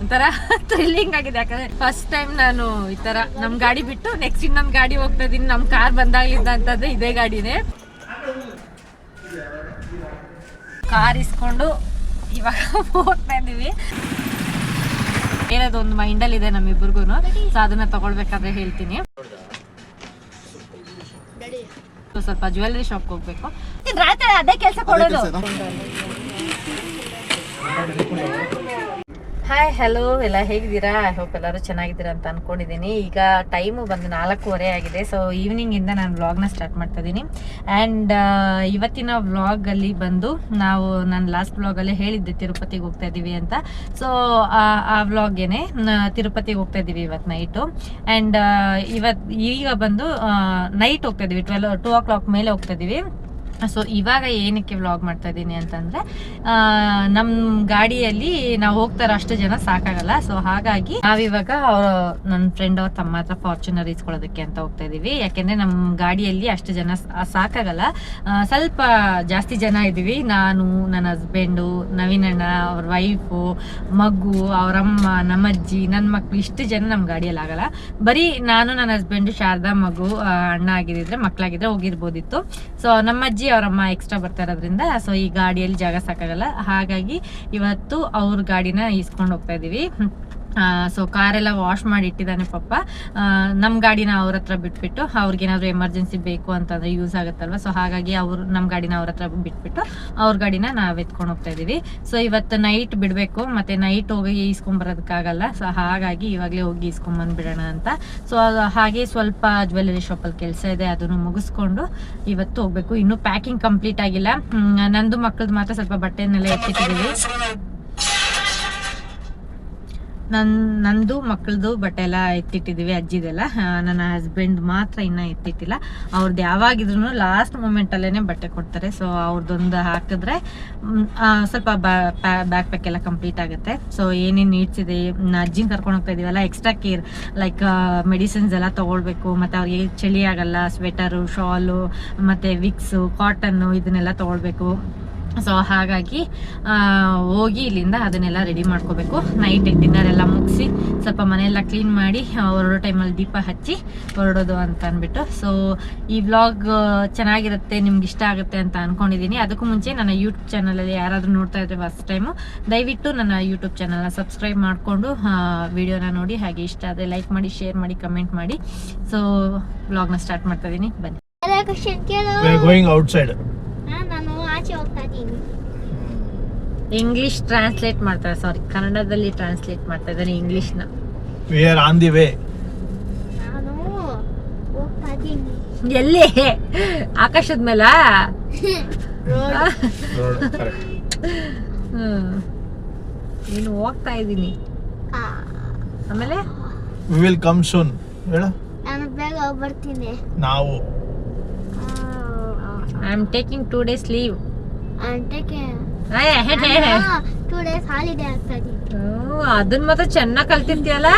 ಒಂಥರ ಥ್ರಿಲ್ಲಿಂಗ್ ಆಗಿದೆ. ಯಾಕಂದ್ರೆ ಫಸ್ಟ್ ಟೈಮ್ ನಾನು ಈ ತರ ನಮ್ ಗಾಡಿ ಬಿಟ್ಟು ನೆಕ್ಸ್ಟ್ ಇನ್ನೊಂದ್ ಗಾಡಿ ಹೋಗ್ತಾ ಇದೀನಿ. ನಮ್ ಕಾರ್ ಬಂದಾಗಿದ್ದ ಅಂತಂದ್ರೆ ಇದೇ ಗಾಡಿನೇ. ಕಾರ್ ಇಸ್ಕೊಂಡು ಇವಾಗ ಹೋಗ್ತಾ ಇದೀವಿ. ಮೈಂಡ್ ಮೈಂಡಲ್ಲಿ ಇದೆ ನಮ್ಮಿಬ್ರಿಗೂ ಸೊ ಅದನ್ನ ತಗೊಳ್ಬೇಕಾದ್ರೆ ಹೇಳ್ತೀನಿ. ಸ್ವಲ್ಪ ಜ್ಯುವೆಲ್ಲರಿ ಶಾಪ್ ಹೋಗ್ಬೇಕು. ರಾತ್ರಿ ಅದೇ ಕೆಲಸ ಕೊಡೋದು. ಹಾಯ್ ಹಲೋ ಎಲ್ಲ ಹೇಗಿದ್ದೀರಾ? ಐ ಹೋಪ್ ಎಲ್ಲರೂ ಚೆನ್ನಾಗಿದ್ದೀರಾ ಅಂತ ಅಂದ್ಕೊಂಡಿದ್ದೀನಿ ಈಗ ಟೈಮು ಬಂದು ನಾಲ್ಕೂವರೆ ಆಗಿದೆ. ಸೊ ಈವ್ನಿಂಗಿಂದ ನಾನು ವ್ಲಾಗ್ನ ಸ್ಟಾರ್ಟ್ ಮಾಡ್ತಾ ಇದ್ದೀನಿ ಆ್ಯಂಡ್ ಇವತ್ತಿನ ವ್ಲಾಗಲ್ಲಿ ಬಂದು ನಾವು ನಾನು ಲಾಸ್ಟ್ ವ್ಲಾಗಲ್ಲಿ ಹೇಳಿದ್ದೆ, ತಿರುಪತಿಗೆ ಹೋಗ್ತಾ ಇದ್ದೀವಿ ಅಂತ. ಸೊ ಆ ವ್ಲಾಗೇನೆ ತಿರುಪತಿಗೆ ಹೋಗ್ತಾ ಇದ್ದೀವಿ ಇವತ್ತು ನೈಟು ಆ್ಯಂಡ್ ಇವತ್ತು ಈಗ ಬಂದು ನೈಟ್ ಹೋಗ್ತಾ ಇದ್ದೀವಿ ಟ್ವೆಲ್ ಟೂ ಓ ಕ್ಲಾಕ್ ಮೇಲೆ ಹೋಗ್ತಾ ಇದ್ದೀವಿ ಸೊ ಇವಾಗ ಏನಕ್ಕೆ ವ್ಲಾಗ್ ಮಾಡ್ತಾ ಇದ್ದೀನಿ ಅಂತಂದ್ರೆ ನಮ್ಮ ಗಾಡಿಯಲ್ಲಿ ನಾವು ಹೋಗ್ತಾರ ಅಷ್ಟು ಜನ ಸಾಕಾಗಲ್ಲ. ಸೊ ಹಾಗಾಗಿ ನಾವಿವಾಗ ಅವ್ರ ನನ್ನ ಫ್ರೆಂಡ್ ಅವ್ರ ತಮ್ಮ ಹತ್ರ ಫಾರ್ಚುನರ್ ಇಸ್ಕೊಳ್ಳೋದಕ್ಕೆ ಅಂತ ಹೋಗ್ತಾ ಇದೀವಿ. ಯಾಕೆಂದ್ರೆ ನಮ್ಮ ಗಾಡಿಯಲ್ಲಿ ಅಷ್ಟು ಜನ ಸಾಕಾಗಲ್ಲ. ಸ್ವಲ್ಪ ಜಾಸ್ತಿ ಜನ ಇದೀವಿ ನಾನು, ನನ್ನ ಹಸ್ಬೆಂಡು ನವೀನಣ್ಣ ಅವ್ರ ವೈಫು ಮಗು ಅವರಮ್ಮ ನಮ್ಮಜ್ಜಿ ನನ್ನ ಮಕ್ಳು ಇಷ್ಟು ಜನ ನಮ್ಮ ಗಾಡಿಯಲ್ಲಿ ಆಗಲ್ಲ. ಬರೀ ನಾನು, ನನ್ನ ಹಸ್ಬೆಂಡು ಶಾರದಾ ಮಗು ಅಣ್ಣ ಆಗಿದ್ರೆ ಮಕ್ಕಳಾಗಿದ್ರೆ ಹೋಗಿರ್ಬೋದಿತ್ತು. ಸೊ ನಮ್ಮ ಅಜ್ಜಿ ಅವರಮ್ಮ ಎಕ್ಸ್ಟ್ರಾ ಬರ್ತಾ ಇರೋದ್ರಿಂದ ಸೊ ಈ ಗಾಡಿಯಲ್ಲಿ ಜಾಗ ಸಾಕಾಗಲ್ಲ. ಹಾಗಾಗಿ ಇವತ್ತು ಅವ್ರ ಗಾಡಿನ ಇಸ್ಕೊಂಡು ಹೋಗ್ತಾ ಇದೀವಿ. ಸೊ ಕಾರೆಲ್ಲ ವಾಶ್ ಮಾಡಿ ಇಟ್ಟಿದ್ದಾನೆ ಪಪ್ಪ. ನಮ್ಮ ಗಾಡಿನ ಅವ್ರ ಹತ್ರ ಬಿಟ್ಬಿಟ್ಟು ಅವ್ರಿಗೇನಾದ್ರು ಎಮರ್ಜೆನ್ಸಿ ಬೇಕು ಅಂತಂದ್ರೆ ಯೂಸ್ ಆಗುತ್ತಲ್ವ? ಸೊ ಹಾಗಾಗಿ ಅವ್ರು ನಮ್ಮ ಗಾಡಿನ ಅವ್ರ ಹತ್ರ ಬಿಟ್ಬಿಟ್ಟು ಅವ್ರ ಗಾಡಿನ ನಾವು ಎತ್ಕೊಂಡು ಹೋಗ್ತಾ ಇದೀವಿ ಸೊ ಇವತ್ತು ನೈಟ್ ಬಿಡಬೇಕು, ಮತ್ತೆ ನೈಟ್ ಹೋಗಿ ಈಸ್ಕೊಂಬರೋದಕ್ಕಾಗಲ್ಲ. ಸೊ ಹಾಗಾಗಿ ಇವಾಗಲೇ ಹೋಗಿ ಈಸ್ಕೊಂಬಂದ್ಬಿಡೋಣ ಅಂತ. ಸೊ ಹಾಗೆ ಸ್ವಲ್ಪ ಜ್ಯುವೆಲ್ಲರಿ ಶಾಪಲ್ಲಿ ಕೆಲಸ ಇದೆ, ಅದನ್ನು ಮುಗಿಸ್ಕೊಂಡು ಇವತ್ತು ಹೋಗ್ಬೇಕು. ಇನ್ನೂ ಪ್ಯಾಕಿಂಗ್ ಕಂಪ್ಲೀಟ್ ಆಗಿಲ್ಲ. ನಂದು ಮಕ್ಕಳದ್ದು ಮಾತ್ರ ಸ್ವಲ್ಪ ಬಟ್ಟೆನೆಲ್ಲ ಎತ್ತಿಟ್ಟಿದ್ದೀವಿ. ನನ್, ನಂದು, ಮಕ್ಕಳದು ಬಟ್ಟೆ ಎಲ್ಲ ಎತ್ತಿಟ್ಟಿದ್ದೀವಿ ಅಜ್ಜಿದೆಲ್ಲ. ನನ್ನ ಹಸ್ಬೆಂಡ್ ಮಾತ್ರ ಇನ್ನ ಎತ್ತಿಟ್ಟಿಲ್ಲ. ಅವ್ರದ್ದು ಯಾವಾಗಿದ್ರು ಲಾಸ್ಟ್ ಮೂಮೆಂಟ್ ಅಲ್ಲೇನೆ ಬಟ್ಟೆ ಕೊಡ್ತಾರೆ. ಸೊ ಅವ್ರದ್ದೊಂದು ಹಾಕಿದ್ರೆ ಸ್ವಲ್ಪ ಬ್ಯಾಕ್ ಪ್ಯಾಕ್ ಎಲ್ಲ ಕಂಪ್ಲೀಟ್ ಆಗುತ್ತೆ. ಸೊ ಏನೇನು ನೀಡ್ಸ್ ಇದೆ ಅಜ್ಜಿನ ಕರ್ಕೊಂಡು ಹೋಗ್ತಾ ಇದೀವಲ್ಲ ಎಕ್ಸ್ಟ್ರಾ ಕೇರ್ ಲೈಕ್ ಮೆಡಿಸಿನ್ಸ್ ಎಲ್ಲ ತಗೊಳ್ಬೇಕು, ಮತ್ತೆ ಅವ್ರಿಗೆ ಚಳಿ ಆಗಲ್ಲ ಸ್ವೆಟರು ಶಾಲು ಮತ್ತೆ ವಿಕ್ಸು ಕಾಟನ್ನು ಇದನ್ನೆಲ್ಲ ತಗೊಳ್ಬೇಕು. ಸೊ ಹಾಗಾಗಿ ಆ, ಹೋಗಿ ಇಲ್ಲಿಂದ ಅದನ್ನೆಲ್ಲ ರೆಡಿ ಮಾಡ್ಕೋಬೇಕು. ನೈಟ್ ಡಿನ್ನರ್ ಎಲ್ಲ ಮುಗಿಸಿ ಸ್ವಲ್ಪ ಮನೆಯೆಲ್ಲ ಕ್ಲೀನ್ ಮಾಡಿ ಹೊರಡೋ ಟೈಮಲ್ಲಿ ದೀಪ ಹಚ್ಚಿ ಹೊರಡೋದು ಅಂತ ಅಂದ್ಬಿಟ್ಟು. ಸೊ ಈ ವ್ಲಾಗ್ ಚೆನ್ನಾಗಿರುತ್ತೆ ನಿಮ್ಗೆ ಇಷ್ಟ ಆಗುತ್ತೆ ಅಂತ ಅಂದ್ಕೊಂಡಿದ್ದೀನಿ ಅದಕ್ಕೂ ಮುಂಚೆ ನನ್ನ ಯೂಟ್ಯೂಬ್ ಚಾನಲಲ್ಲಿ ಯಾರಾದರೂ ನೋಡ್ತಾ ಇದ್ರೆ ಫಸ್ಟ್ ಟೈಮು ದಯವಿಟ್ಟು ನನ್ನ ಯೂಟ್ಯೂಬ್ ಚಾನಲ್ನ ಸಬ್ಸ್ಕ್ರೈಬ್ ಮಾಡಿಕೊಂಡು ವಿಡಿಯೋನ ನೋಡಿ. ಹಾಗೆ ಇಷ್ಟ ಆದರೆ ಲೈಕ್ ಮಾಡಿ ಶೇರ್ ಮಾಡಿ ಕಮೆಂಟ್ ಮಾಡಿ. ಸೊ ವ್ಲಾಗ್ನ ಸ್ಟಾರ್ಟ್ ಮಾಡ್ತಾ ಇದ್ದೀನಿ ಬನ್ನಿ. ಆಚೆ ಹೋಗ್ತಾ ಇದ್ದೀನಿ ಇಂಗ್ಲಿಷ್ ಟ್ರಾನ್ಸ್ಲೇಟ್ ಮಾಡ್ತಾರೆ ಸಾರಿ ಕನ್ನಡದಲ್ಲಿ ಟ್ರಾನ್ಸ್ಲೇಟ್ ಮಾಡ್ತಾ ಇದ್ದಾರೆ ಇಂಗ್ಲಿಷ್ನ We are on the way. ನಾನು ಹೋಗ್ತಾ ಇದ್ದೀನಿ. ಎಲ್ಲಿ? ಆಕಾಶದ ಮೇಲ. ನೀನು ಹೋಗ್ತಾ ಇದ್ದೀನಿ. ಆ, ಆಮೇಲೆ? We will come soon. ಹೇಳು. ನಾನು ಬೇಗ ಬರ್ತೀನಿ ನಾವು. I am taking two days leave ಅಂಟಕ್ಕೆ two days holiday ಆಗ್ತಾ ಇದ್ದೀನಿ ಅದನ್ನ ಮಾತ್ರ ಚೆನ್ನಾಗಿ ಕಲ್ತಿರ್ತೀಯಲ್ಲ?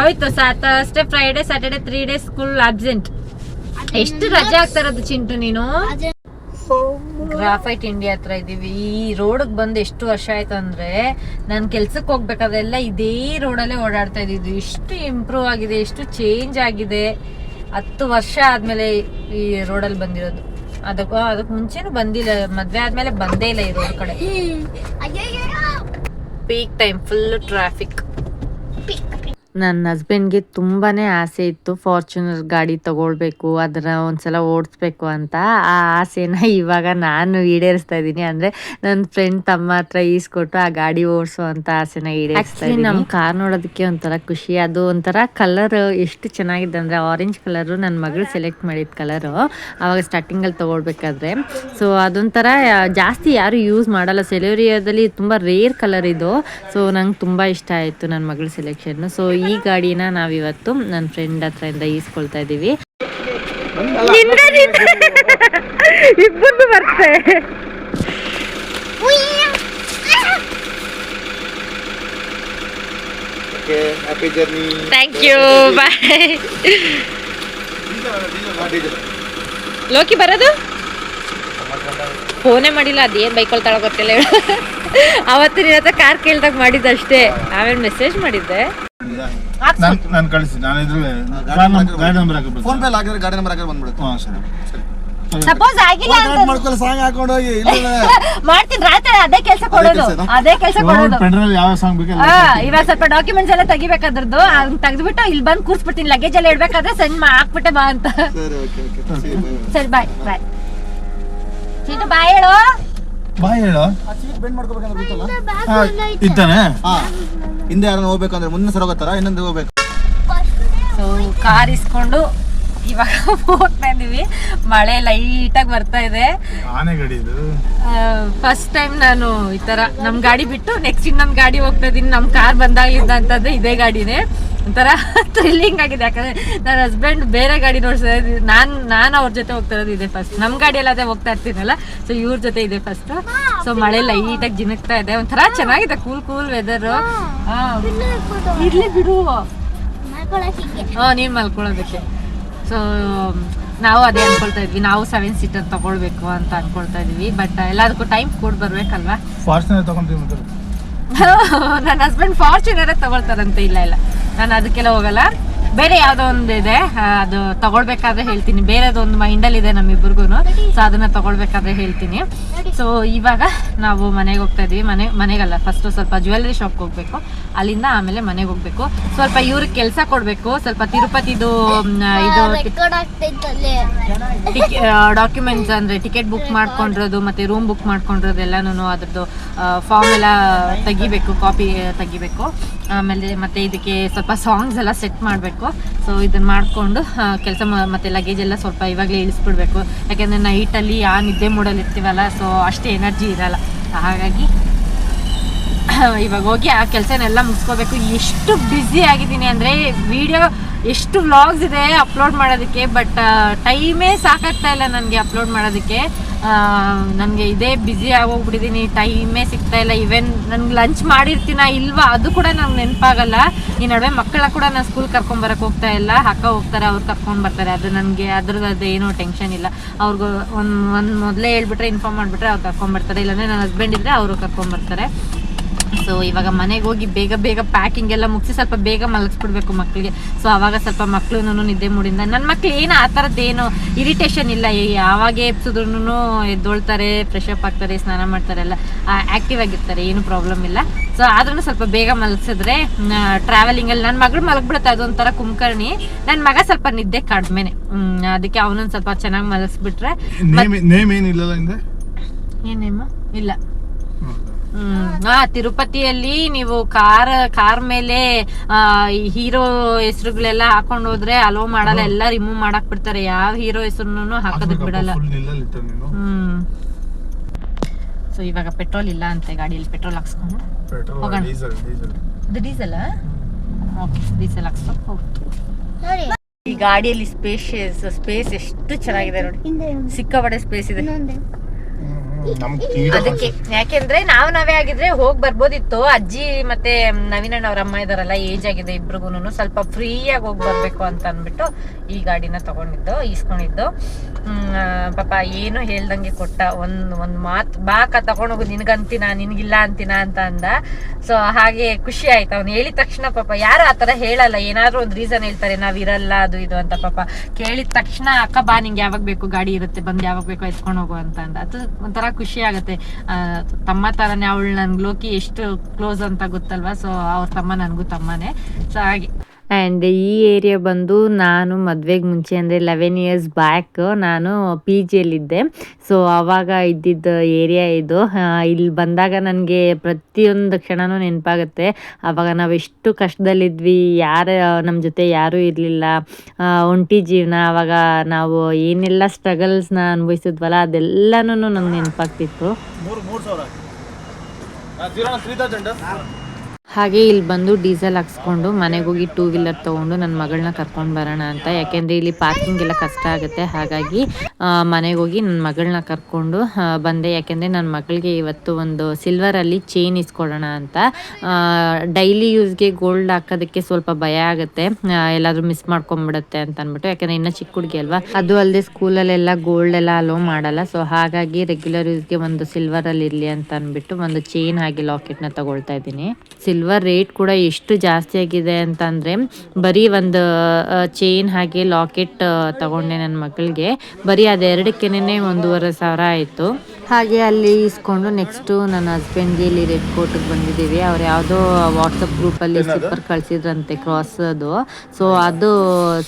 ಆಯ್ತು ಅಷ್ಟೇ Friday Saturday three days school absent ಎಷ್ಟು ರಜೆ ಆಗ್ತಾ ಇರೋದು ಚಿಂಟು ನೀನು? ಗ್ರಾಫೈಟ್ ಇಂಡಿಯಾ ಹತ್ರ ಇದೀವಿ. ಈ ರೋಡ್ಗೆ ಬಂದು ಎಷ್ಟು ವರ್ಷ ಆಯ್ತು ಅಂದ್ರೆ ನಾನು ಕೆಲ್ಸಕ್ಕೆ ಹೋಗ್ಬೇಕಾದ್ರೆಲ್ಲ ಇದೇ ರೋಡಲ್ಲೇ ಓಡಾಡ್ತಾ ಇದ್ದಿದ್ವಿ ಇಷ್ಟು ಇಂಪ್ರೂವ್ ಆಗಿದೆ ಎಷ್ಟು ಚೇಂಜ್ ಆಗಿದೆ. ಹತ್ತು ವರ್ಷ ಆದ್ಮೇಲೆ ಈ ರೋಡಲ್ಲಿ ಬಂದಿರೋದು. ಅದಕ್ಕೂ ಅದಕ್ಕೆ ಮುಂಚೆನೂ ಬಂದಿಲ್ಲ ಮದ್ವೆ ಆದ್ಮೇಲೆ ಬಂದೇ ಇಲ್ಲ ಇರೋ ರೋಡ್ ಕಡೆ. Peak time full traffic. ನನ್ನ ಹಸ್ಬೆಂಡ್ಗೆ ತುಂಬಾ ಆಸೆ ಇತ್ತು ಫಾರ್ಚುನರ್ ಗಾಡಿ ತಗೊಳ್ಬೇಕು ಅದನ್ನ ಒಂದ್ಸಲ ಓಡಿಸ್ಬೇಕು ಅಂತ. ಆ ಆಸೆನ ಇವಾಗ ನಾನು ಈಡೇರಿಸ್ತಾ ಇದ್ದೀನಿ. ಅಂದ್ರೆ ನನ್ನ ಫ್ರೆಂಡ್ ತಮ್ಮ ಹತ್ರ ಈಸ್ಕೊಟ್ಟು ಆ ಗಾಡಿ ಓಡಿಸುವಂತ ಆಸೆನ ಈಡೇರಿಸ್ತಾ ಇದ್ದೀನಿ. ನಮ್ಮ ಕಾರ್ ನೋಡೋದಕ್ಕೆ ಒಂಥರ ಖುಷಿ. ಅದು ಒಂಥರ ಕಲರ್ ಎಷ್ಟು ಚೆನ್ನಾಗಿದೆ ಅಂದ್ರೆ ಆರೆಂಜ್ ಕಲರು ನನ್ನ ಮಗಳು ಸೆಲೆಕ್ಟ್ ಮಾಡಿದ ಕಲರು ಅವಾಗ ಸ್ಟಾರ್ಟಿಂಗ್ ಅಲ್ಲಿ ತಗೊಳ್ಬೇಕಾದ್ರೆ. ಸೊ ಅದೊಂಥರ ಜಾಸ್ತಿ ಯಾರು ಯೂಸ್ ಮಾಡಲ್ಲ. ಸೆಲೆರಿಯಾದಲ್ಲಿ ತುಂಬಾ ರೇರ್ ಕಲರ್ ಇದು. ಸೊ ನಂಗೆ ತುಂಬಾ ಇಷ್ಟ ಆಯ್ತು ನನ್ನ ಮಗಳ ಸೆಲೆಕ್ಷನ್ ಸೊ ಈ ಗಾಡಿನ ನಾವಿವತ್ತು ನನ್ನ ಫ್ರೆಂಡ್ ಹತ್ರದಿಂದ ಈಸ್ಕೊಳ್ತಾ ಇದೀವಿ. ಇಬ್ಬರು ಬರ್ತೆ. ಥ್ಯಾಂಕ್ ಯು ಬಾಯ್ ಲೋಕಿ ಬರೋದು? ಫೋನೇ ಮಾಡಿಲ್ಲ ಅದೇನ್ ಬೈಕೊಳ್ತಾಳೋ ಗೊತ್ತಿಲ್ಲ ಅವತ್ತು ನಿನ್ನ ಹತ್ರ ಕಾರ್ ಕೇಳ್ದಾಗ ಮಾಡಿದ್ದಷ್ಟೇ. ಆಮೇಲೆ ಮೆಸೇಜ್ ಮಾಡಿದ್ದೆ. ನಾನು ನಾನು ಕಳಿಸಿ ನಾನು ಇದ್ರಲ್ಲಿ ಗಾಡಿ ನಂಬರ್ ಹಾಕಿ ಫೋನ್ ಪೇ ಹಾಕಿದ್ರೆ ಗಾಡಿ ನಂಬರ್ ಹಾಕಿದ್ರೆ ಬಂದ್ಬಿಡುತ್ತೆ. ಹಾಂ ಸರಿ. ಸರಿ. ಸಪೋಸ್ ಆಗಿಲ್ಲ ಅಂತ ಮಾಡ್ಕೊಳ್ಳಿ ಸಾಂಗ್ ಹಾಕೊಂಡು ಹೋಗಿ ಇಲ್ಲ ಮಾಡ್ತೀನಿ ರಾತ್ರಿ ಅದೇ ಕೆಲಸ ಕೊಡೋದು. ಅದೇ ಕೆಲಸ ಕೊಡೋದು. ಯಾವ ಸಾಂಗ್ ಬೇಕಲ್ಲ ಹಾ ಇವಾಗ ಸ್ವಲ್ಪ ಡಾಕ್ಯುಮೆಂಟ್ಸ್ ಎಲ್ಲ ತೆಗಿಬೇಕಾದ್ರದ್ದು ಅದನ್ನ ತೆಗೆದ್ಬಿಟ್ಟು ಇಲ್ಲಿ ಬಂದು ಕೂರ್ಸ್ಬಿಡ್ತೀನಿ. ಲಗೇಜ್ ಎಲ್ಲ ಇಡ್ಬೇಕಾದ್ರೆ ಸೆಂಡ್ ಹಾಕ್ಬಿಟ್ಟೆ ಬಾ ಅಂತ. ಸರಿ ಓಕೆ ಓಕೆ ಸರಿ ಬಾಯ್ ಬಾಯ್ ಚೀಟು ಬಾಯ್ ಹೇಳು. ಬಾಯ್ ಹೇಳು. ಸೀಟ್. ಇದ್ದಾನೆ? ಹಾ. ಹಿಂದೆ ಯಾರನ್ನ ಹೋಗ್ಬೇಕಂದ್ರೆ ಮುಂದೆ ಸರ್ ಹೋಗತ್ತಾರ? ಇನ್ನೊಂದು ಹೋಗ್ಬೇಕು. ಸೊ ಕಾರ್ ಇಸ್ಕೊಂಡು ಇವಾಗ ಹೋಗ್ತಾ ಇದೀವಿ ಮಳೆ ಆಗಿ ಬರ್ತಾ ಇದೆ. ಆನೆ ಗಾಡಿ ಇದು ಫಸ್ಟ್ ಟೈಮ್ ನಾನು ಈ ತರ ನಮ್ ಗಾಡಿ ಬಿಟ್ಟು ನೆಕ್ಸ್ಟ್ ಇನ್ನೊಂದು ಗಾಡಿ ಹೋಗ್ತಾ ಇದೀನಿ. ನಮ್ ಕಾರ್ ಬಂದಾಗಿದ್ದ ಅಂತಂದ್ರೆ ಇದೇ ಗಾಡಿನೇ. ಒಂಥರ ಥ್ರಿಲ್ಲಿಂಗ್ ಆಗಿದೆ. ಯಾಕಂದ್ರೆ ನನ್ನ ಹಸ್ಬೆಂಡ್ ಬೇರೆ ಗಾಡಿ ನೋಡ್ತಾ ಇದ್ದೀನಿ ನಾನು ನಾನು ಅವ್ರ ಜೊತೆ ಹೋಗ್ತಾ ಇರೋದು ಇದೆ ಫಸ್ಟ್ ನಮ್ಮ ಗಾಡಿ ಎಲ್ಲ ಅದೇ ಹೋಗ್ತಾ ಇರ್ತೀನಲ್ಲ ಸೊ ಇವ್ರ ಜೊತೆ ಇದೆ ಫಸ್ಟ್ ಸೊ ಮಳೆ ಲೈಟಾಗಿ ಜಿನಕ್ತಾ ಇದೆ. ಒಂಥರ ಚೆನ್ನಾಗಿದೆ ಕೂಲ್ ಕೂಲ್ ವೆದರು ಇರ್ಲಿ ಬಿಡು. ಹಾಂ ನೀನ್ ಮಲ್ಕೊಳ್ಳೋದಕ್ಕೆ ಸೊ ನಾವು ಅದೇ ಅನ್ಕೊಳ್ತಾ ಇದ್ವಿ. ನಾವು ಸೆವೆನ್ ಸೀಟರ್ ತಗೊಳ್ಬೇಕು ಅಂತ ಅನ್ಕೊಳ್ತಾ ಇದ್ವಿ. ಬಟ್ ಎಲ್ಲದಕ್ಕೂ ಟೈಮ್ ಕೂಡ ಬರ್ಬೇಕಲ್ವಾ? ಫಾರ್ಚುನರ್ ತಗೊಂಡ್ರಿ ಮತ್ತೆ ನನ್ನ ಹಸ್ಬೆಂಡ್ ಫಾರ್ಚುನರ್ ತಗೊಳ್ತಾರಂತೆ ಇಲ್ಲ ಇಲ್ಲ. ನಾನು ಅದಕ್ಕೆಲ್ಲ ಹೋಗಲ್ಲ. ಬೇರೆ ಯಾವುದೋ ಒಂದು ಇದೆ ಅದು ತಗೊಳ್ಬೇಕಾದ್ರೆ ಹೇಳ್ತೀನಿ. ಬೇರೆದೊಂದು ಮೈಂಡಲ್ಲಿ ಇದೆ ನಮ್ಮಿಬ್ರಿಗೂ ಸೊ ಅದನ್ನ ತಗೊಳ್ಬೇಕಾದ್ರೆ ಹೇಳ್ತೀನಿ. ಸೊ ಇವಾಗ ನಾವು ಮನೆಗೆ ಹೋಗ್ತಾ ಇದೀವಿ ಮನೆ ಮನೆಗಲ್ಲ ಫಸ್ಟ್ ಸ್ವಲ್ಪ ಜ್ಯುವೆಲ್ಲರಿ ಶಾಪ್ಗೆ ಹೋಗ್ಬೇಕು. ಅಲ್ಲಿಂದ ಆಮೇಲೆ ಮನೆಗೆ ಹೋಗ್ಬೇಕು. ಸ್ವಲ್ಪ ಇವ್ರಿಗೆ ಕೆಲಸ ಕೊಡಬೇಕು. ಸ್ವಲ್ಪ ತಿರುಪತಿದು ಇದು ಡಾಕ್ಯುಮೆಂಟ್ಸ್ ಅಂದ್ರೆ ಟಿಕೆಟ್ ಬುಕ್ ಮಾಡ್ಕೊಂಡಿರೋದು ಮತ್ತೆ ರೂಮ್ ಬುಕ್ ಮಾಡ್ಕೊಂಡಿರೋದು ಎಲ್ಲಾನು ಅದ್ರದ್ದು ಫಾರ್ಮ್ ಎಲ್ಲ ತೆಗಿಬೇಕು ಕಾಪಿ ತೆಗಿಬೇಕು. ಆಮೇಲೆ ಮತ್ತೆ ಇದಕ್ಕೆ ಸ್ವಲ್ಪ ಸಾಂಗ್ಸ್ ಎಲ್ಲ ಸೆಟ್ ಮಾಡಬೇಕು. ಸೊ ಇದನ್ನು ಮಾಡಿಕೊಂಡು ಕೆಲಸ ಮತ್ತು ಲಗೇಜ್ ಎಲ್ಲ ಸ್ವಲ್ಪ ಇವಾಗಲೇ ಇಳಿಸ್ಬಿಡ್ಬೇಕು. ಯಾಕೆಂದರೆ ನೈಟಲ್ಲಿ ಆ ನಿದ್ದೆ ಮೂಡಲ್ಲಿ ಇರ್ತೀವಲ್ಲ ಸೊ ಅಷ್ಟೇ ಎನರ್ಜಿ ಇರಲ್ಲ. ಹಾಗಾಗಿ, ಇವಾಗ ಹೋಗಿ ಆ ಕೆಲಸನೆಲ್ಲ ಮುಗಿಸ್ಕೋಬೇಕು. ಎಷ್ಟು ಬ್ಯುಸಿ ಆಗಿದ್ದೀನಿ ಅಂದರೆ ವಿಡಿಯೋ ಎಷ್ಟು ವ್ಲಾಗ್ಸ್ ಇದೆ ಅಪ್ಲೋಡ್ ಮಾಡೋದಕ್ಕೆ ಬಟ್ ಟೈಮೇ ಸಾಕಾಗ್ತಾ ಇಲ್ಲ ನನಗೆ ಅಪ್ಲೋಡ್ ಮಾಡೋದಕ್ಕೆ. ನನಗೆ ಇದೇ ಬ್ಯುಸಿ ಆಗೋಗ್ಬಿಟ್ಟಿದ್ದೀನಿ ಟೈಮೇ ಸಿಗ್ತಾ ಇಲ್ಲ. ಇವೆನ್ ನನ್ಗೆ ಲಂಚ್ ಮಾಡಿರ್ತೀನ ಇಲ್ವಾ, ಅದು ಕೂಡ ನಂಗೆ ನೆನಪಾಗಲ್ಲ. ಈ ನಡುವೆ ಮಕ್ಕಳ ಕೂಡ ನಾನು ಸ್ಕೂಲ್ ಕರ್ಕೊಂಬರಕ್ಕೆ ಹೋಗ್ತಾ ಇಲ್ಲ. ಅಕ್ಕ ಹೋಗ್ತಾರೆ, ಅವ್ರು ಕರ್ಕೊಂಡು ಬರ್ತಾರೆ. ಅದು ನನಗೆ, ಅದ್ರದ್ದು ಅದು ಏನೂ ಟೆನ್ಷನ್ ಇಲ್ಲ. ಅವ್ರಿಗೂ ಒಂದು ಒಂದು ಮೊದಲೇ ಹೇಳ್ಬಿಟ್ರೆ ಇನ್ಫಾರ್ಮ್ ಮಾಡಿಬಿಟ್ರೆ ಅವ್ರು ಕರ್ಕೊಂಬರ್ತಾರೆ ಇಲ್ಲಾಂದರೆ ನನ್ನ ಹಸ್ಬೆಂಡ್ ಇದ್ದರೆ ಅವರು ಕರ್ಕೊಂಬರ್ತಾರೆ ಸೊ ಇವಾಗ ಮನೆಗೆ ಹೋಗಿ ಬೇಗ ಬೇಗ ಪ್ಯಾಕಿಂಗ್ ಎಲ್ಲ ಮುಗಿಸಿ ಸ್ವಲ್ಪ ಬೇಗ ಮಲಗಿಸ್ಬಿಡ್ಬೇಕು ಮಕ್ಕಳಿಗೆ ಸೊ ಅವಾಗ ಸ್ವಲ್ಪ ಮಕ್ಕಳು ನಿದ್ದೆ ಮೂಡಿಂದ ನನ್ನ ಮಕ್ಳು ಏನು ಆ ಥರದ್ದೇನು ಇರಿಟೇಷನ್ ಇಲ್ಲ. ಯಾವಾಗ ಎಬ್ಸಿದ್ರು ಎದ್ದೊಳ್ತಾರೆ ಫ್ರೆಶ್ ಅಪ್ ಆಗ್ತಾರೆ ಸ್ನಾನ ಮಾಡ್ತಾರೆ ಎಲ್ಲ ಆ್ಯಕ್ಟಿವ್ ಆಗಿರ್ತಾರೆ ಏನು ಪ್ರಾಬ್ಲಮ್ ಇಲ್ಲ. ಸೊ ಆದ್ರೂ ಸ್ವಲ್ಪ ಬೇಗ ಮಲಗಿಸಿದ್ರೆ ಟ್ರಾವೆಲಿಂಗಲ್ಲಿ ನನ್ನ ಮಗಳು ಮಲಗಿಬಿಡುತ್ತೆ ಅದೊಂಥರ ಕುಂಕರ್ಣಿ. ನನ್ನ ಮಗ ಸ್ವಲ್ಪ ನಿದ್ದೆ ಕಡಿಮೆನೆ. ಅದಕ್ಕೆ ಅವನೊಂದು ಸ್ವಲ್ಪ ಚೆನ್ನಾಗಿ ಮಲಗಿಸ್ಬಿಟ್ರೆ ಏನೇಮ ಇಲ್ಲ. ಹ್ಮ್. ಹಾ ತಿರುಪತಿಯಲ್ಲಿ ನೀವು ಕಾರ್ ಕಾರ್ ಮೇಲೆ ಹೀರೋ ಹೆಸರುಗಳೆಲ್ಲ ಹಾಕೊಂಡ್ ಹೋದ್ರೆ ಅಲೋ ಮಾಡಲ್ಲ ಎಲ್ಲ ರಿಮೂವ್ ಮಾಡಕ್ ಬಿಡ್ತಾರೆ. ಯಾವ ಹೀರೋ ಹೆಸರು ಹಾಕೋದಕ್ ಬಿಡಲ್ಲ. ಹ್ಮ್. ಸೊ ಇವಾಗ ಪೆಟ್ರೋಲ್ ಇಲ್ಲ ಅಂತೆ ಗಾಡಿಯಲ್ಲಿ ಪೆಟ್ರೋಲ್ ಹಾಕ್ಸ್ಕೊಂಡು. ಹೋಗೋಣ. ಡೀಸೆಲ್ ಡೀಸೆಲ್ ಓಕೆ ಹಾಕ್ಸ್ಕೊಂಡು ಈ ಗಾಡಿಯಲ್ಲಿ ಸ್ಪೇಷಿಯಸ್ ಸ್ಪೇಸ್ ಎಷ್ಟು ಚೆನ್ನಾಗಿದೆ ನೋಡಿ. ಸಿಕ್ಕಾಪಟ್ಟೆ ಸ್ಪೇಸ್ ಇದೆ. ಅದಕ್ಕೆ ಯಾಕೆಂದ್ರೆ ನಾವ್ ನಾವೇ ಆಗಿದ್ರೆ ಹೋಗ್ ಬರ್ಬೋದಿತ್ತು. ಅಜ್ಜಿ ಮತ್ತೆ ನವೀನಣ್ಣ ಅವ್ರ ಅಮ್ಮ ಇದಾರಲ್ಲ ಏಜ್ ಆಗಿದೆ ಇಬ್ರಿಗೂನು ಸ್ವಲ್ಪ ಫ್ರೀ ಆಗಿ ಹೋಗಿ ಬರ್ಬೇಕು ಅಂತ ಅಂದ್ಬಿಟ್ಟು ಈ ಗಾಡಿನ ತಗೊಂಡಿದ್ದು ಈಸ್ಕೊಂಡಿದ್ದು. ಹ್ಮ್, ಪಾಪ ಏನು ಹೇಳ್ದಂಗೆ ಕೊಟ್ಟ ಒಂದ್ ಒಂದ್ ಮಾತ್ ಬಾಕ ತಗೊಂಡೋಗು ನಿನ್ಗಂತೀನ ನಿನ್ಗಿಲ್ಲ ಅಂತೀನ ಅಂತ ಅಂದ. ಸೊ ಹಾಗೆ ಖುಷಿ ಆಯ್ತು. ಅವ್ನು ಹೇಳಿದ ತಕ್ಷಣ ಪಾಪ ಯಾರು ಆತರ ಹೇಳಲ್ಲ. ಏನಾದ್ರೂ ಒಂದ್ ರೀಸನ್ ಹೇಳ್ತಾರೆ ನಾವ್ ಇರಲ್ಲ ಅದು ಇದು ಅಂತ ಪಾಪ ಕೇಳಿದ ತಕ್ಷಣ ಅಕ್ಕ ಬಾ ನಿಂಗೆ ಯಾವಾಗ ಬೇಕು ಗಾಡಿ ಇರುತ್ತೆ ಬಂದ್ ಯಾವಾಗ ಬೇಕು ಎತ್ಕೊಂಡು ಹೋಗು ಅಂತ ಅಂದ. ಅದು ಒಂಥರ ಖುಷಿ ಆಗುತ್ತೆ ತಮ್ಮ ತರನೇ ಅವಳು ನನ್ಗೆ ಲೋಕಿ ಎಷ್ಟು ಕ್ಲೋಸ್ ಅಂತ ಗೊತ್ತಲ್ವಾ? ಸೊ ಅವ್ರ ತಮ್ಮ ನನಗೂ ತಮ್ಮನೇ. ಸೊ ಹಾಗೆ. ಆ್ಯಂಡ್ ಈ ಏರಿಯಾ ಬಂದು ನಾನು ಮದುವೆಗೆ ಮುಂಚೆ ಅಂದರೆ ಲೆವೆನ್ ಇಯರ್ಸ್ ಬ್ಯಾಕ್ ನಾನು ಪಿ ಜಿಯಲ್ಲಿದ್ದೆ ಸೊ ಆವಾಗ ಇದ್ದಿದ್ದ ಏರಿಯಾ ಇದು. ಇಲ್ಲಿ ಬಂದಾಗ ನನಗೆ ಪ್ರತಿಯೊಂದು ಕ್ಷಣವೂ ನೆನಪಾಗುತ್ತೆ. ಆವಾಗ ನಾವು ಎಷ್ಟು ಕಷ್ಟದಲ್ಲಿದ್ವಿ, ಯಾರು ನಮ್ಮ ಜೊತೆ ಯಾರೂ ಇರಲಿಲ್ಲ. ಒಂಟಿ ಜೀವನ ಆವಾಗ ನಾವು ಏನೆಲ್ಲ ಸ್ಟ್ರಗಲ್ಸ್ನ ಅನುಭವಿಸಿದ್ವಲ್ಲ ಅದೆಲ್ಲನೂ ನಂಗೆ ನೆನಪಾಗ್ತಿತ್ತು. ಹಾಗೆ ಇಲ್ಲಿ ಬಂದು ಡೀಸೆಲ್ ಹಾಕ್ಸ್ಕೊಂಡು ಮನೆಗೆ ಹೋಗಿ ಟೂ ವೀಲರ್ ತೊಗೊಂಡು ನನ್ನ ಮಗಳನ್ನ ಕರ್ಕೊಂಡು ಬರೋಣ ಅಂತ. ಯಾಕೆಂದರೆ ಇಲ್ಲಿ ಪಾರ್ಕಿಂಗ್ ಎಲ್ಲ ಕಷ್ಟ ಆಗುತ್ತೆ. ಹಾಗಾಗಿ ಮನೆಗೆ ಹೋಗಿ ನನ್ನ ಮಗಳನ್ನ ಕರ್ಕೊಂಡು ಬಂದೆ. ಯಾಕೆಂದರೆ ನನ್ನ ಮಗಳಿಗೆ ಇವತ್ತು ಒಂದು ಸಿಲ್ವರಲ್ಲಿ ಚೈನ್ ಇಸ್ಕೊಡೋಣ ಅಂತ. ಡೈಲಿ ಯೂಸ್ಗೆ ಗೋಲ್ಡ್ ಹಾಕೋದಕ್ಕೆ ಸ್ವಲ್ಪ ಭಯ ಆಗುತ್ತೆ. ಎಲ್ಲಾದರೂ ಮಿಸ್ ಮಾಡ್ಕೊಂಡ್ಬಿಡುತ್ತೆ ಅಂತ ಅಂದ್ಬಿಟ್ಟು. ಯಾಕೆಂದರೆ ಇನ್ನೂ ಚಿಕ್ಕ ಹುಡುಗಿ ಅಲ್ವಾ? ಅದು ಅಲ್ಲದೆ ಸ್ಕೂಲಲ್ಲೆಲ್ಲ ಗೋಲ್ಡ್ ಎಲ್ಲ ಅಲೋ ಮಾಡಲ್ಲ. ಸೊ ಹಾಗಾಗಿ ರೆಗ್ಯುಲರ್ ಯೂಸ್ಗೆ ಒಂದು ಸಿಲ್ವರಲ್ಲಿ ಇರಲಿ ಅಂತ ಅಂದ್ಬಿಟ್ಟು ಒಂದು ಚೈನ್ ಹಾಗೆ ಲಾಕೆಟ್ನ ತಗೊಳ್ತಾ ಇದ್ದೀನಿ. ಸಿಲ್ವರ್ ರೇಟ್ ಕೂಡ ಎಷ್ಟು ಜಾಸ್ತಿ ಆಗಿದೆ ಅಂತಂದರೆ, ಬರೀ ಒಂದು ಚೈನ್ ಹಾಗೆ ಲಾಕೆಟ್ ತಗೊಂಡೆ ನನ್ನ ಮಗಳಿಗೆ. ಬರೀ ಅದೆರಡಕ್ಕೇನೆ ಒಂದೂವರೆ ಸಾವಿರ ಆಯಿತು. ಹಾಗೆ ಅಲ್ಲಿ ಇಸ್ಕೊಂಡು ನೆಕ್ಸ್ಟು ನನ್ನ ಹಸ್ಬೆಂಡ್ಗೆ ಇಲ್ಲಿ ರೆಡ್ ಕೋಟಿಗೆ ಬಂದಿದ್ದೀವಿ. ಅವ್ರು ಯಾವುದೋ ವಾಟ್ಸಪ್ ಗ್ರೂಪಲ್ಲಿ ಸ್ಲಿಪ್ಪರ್ ಕಳಿಸಿದ್ರಂತೆ ಅದು. ಸೊ ಅದು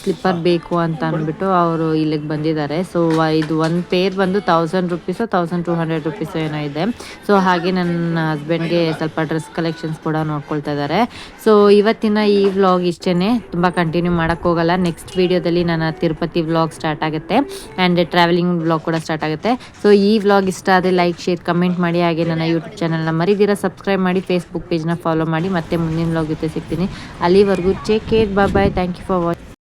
ಸ್ಲಿಪ್ಪರ್ ಬೇಕು ಅಂತ ಅಂದ್ಬಿಟ್ಟು ಅವರು ಇಲ್ಲಿಗೆ ಬಂದಿದ್ದಾರೆ. ಸೊ ಇದು ಒಂದು ಪೇರ್ ಬಂದು thousand rupees thousand two hundred rupees ಏನೋ ಇದೆ. ಸೊ ಹಾಗೆ ನನ್ನ ಹಸ್ಬೆಂಡ್ಗೆ ಸ್ವಲ್ಪ ಡ್ರೆಸ್ ಕಲೆಕ್ಷನ್ಸ್ ಕೂಡ ನೋಡ್ಕೊಳ್ತಾ ಇದ್ದಾರೆ. ಸೊ ಇವತ್ತಿನ ಈ ವ್ಲಾಗ್ ಇಷ್ಟೇ ತುಂಬ ಕಂಟಿನ್ಯೂ ಮಾಡೋಕ್ಕೆ ಹೋಗಲ್ಲ. ನೆಕ್ಸ್ಟ್ ವೀಡಿಯೋದಲ್ಲಿ ನನ್ನ ತಿರುಪತಿ ವ್ಲಾಗ್ ಸ್ಟಾರ್ಟ್ ಆಗುತ್ತೆ. ಆ್ಯಂಡ್ ಟ್ರಾವೆಲಿಂಗ್ ವ್ಲಾಗ್ ಕೂಡ ಸ್ಟಾರ್ಟ್ ಆಗುತ್ತೆ. ಸೊ ಈ ವ್ಲಾಗ್ ಇಷ್ಟ ಆದರೆ ಲೈಕ್ ಶೇರ್ ಕಮೆಂಟ್ ಮಾಡಿ. ಹಾಗೆ ನನ್ನ ಯೂಟ್ಯೂಬ್ ಚಾನಲ್ನ ಮರಿದಿರ ಸಬ್ಸ್ಕ್ರೈಬ್ ಮಾಡಿ ಫೇಸ್ಬುಕ್ ಪೇಜ್ನ ಫಾಲೋ ಮಾಡಿ. ಮತ್ತೆ ಮುಂದಿನ ವ್ಲಾಗ್ ಸಿಗ್ತೀನಿ. ಅಲ್ಲಿವರೆಗೂ take care bye thank you for watch